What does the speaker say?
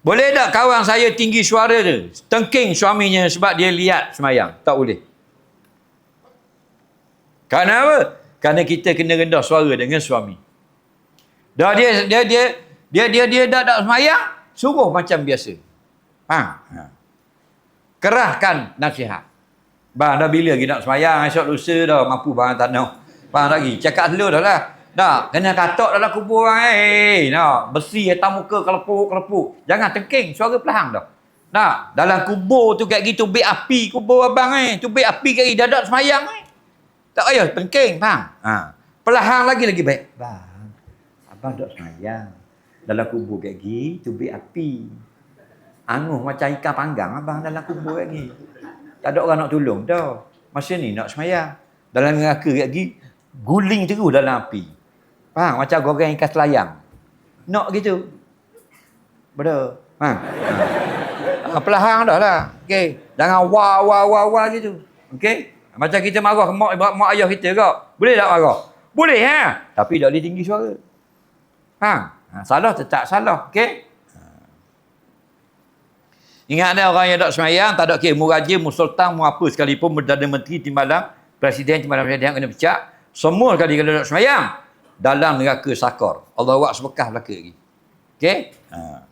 Boleh tak kawan saya tinggi suara tu? Tengking suaminya sebab dia lihat semayang. Tak boleh. Kerana apa? Kerana kita kena rendah suara dengan suami. Dah dia dia dia dia dia dia dah tak semayang, suruh macam biasa. Ha. ha. Kerahkan nasihat. Bang dah bila lagi nak semayang, esok lusa dah mampu bang tak nak. Bang lagi cakap dulu dah lah. Dah, kena katok dalam kubur orang eh. Nah, besi atas muka kelepuk-kelepuk. Jangan tengking, suara pelahang dah. Nah, dalam kubur tu kat gitu bik api kubur abang eh. Tu bik api kat dah tak semayang eh. Tak payah tengking, faham? Ha. Pelahang lagi lagi baik. Bang, abang tak semayang. Dalam kubur kat gini, tu api. Anguh macam ikan panggang abang dalam kubur kat gini. Tak ada orang nak tolong dah. Masa ni nak semayang. Dalam neraka kat gini, guling terus dalam api. Faham? Macam goreng ikan selayang. Nak gitu. Betul. Ha. ha. Pelahang dah lah. Okey. Jangan wah wah wah wah gitu. Okey. Macam kita marah mak, mak, mak ayah kita kau. Boleh tak marah? Boleh ha. Tapi tak boleh tinggi suara. Ha. ha. Salah tetap salah. Okey. Ha. Ingat ada orang yang tak semayang, tak ada kira mu raja, mu apa sekalipun, Perdana Menteri, timbalan, Presiden, timbalan Presiden kena pecah. Semua sekali kena tak semayang dalam neraka sakar. Allah buat sebekah belaka lagi. Okey? Ha.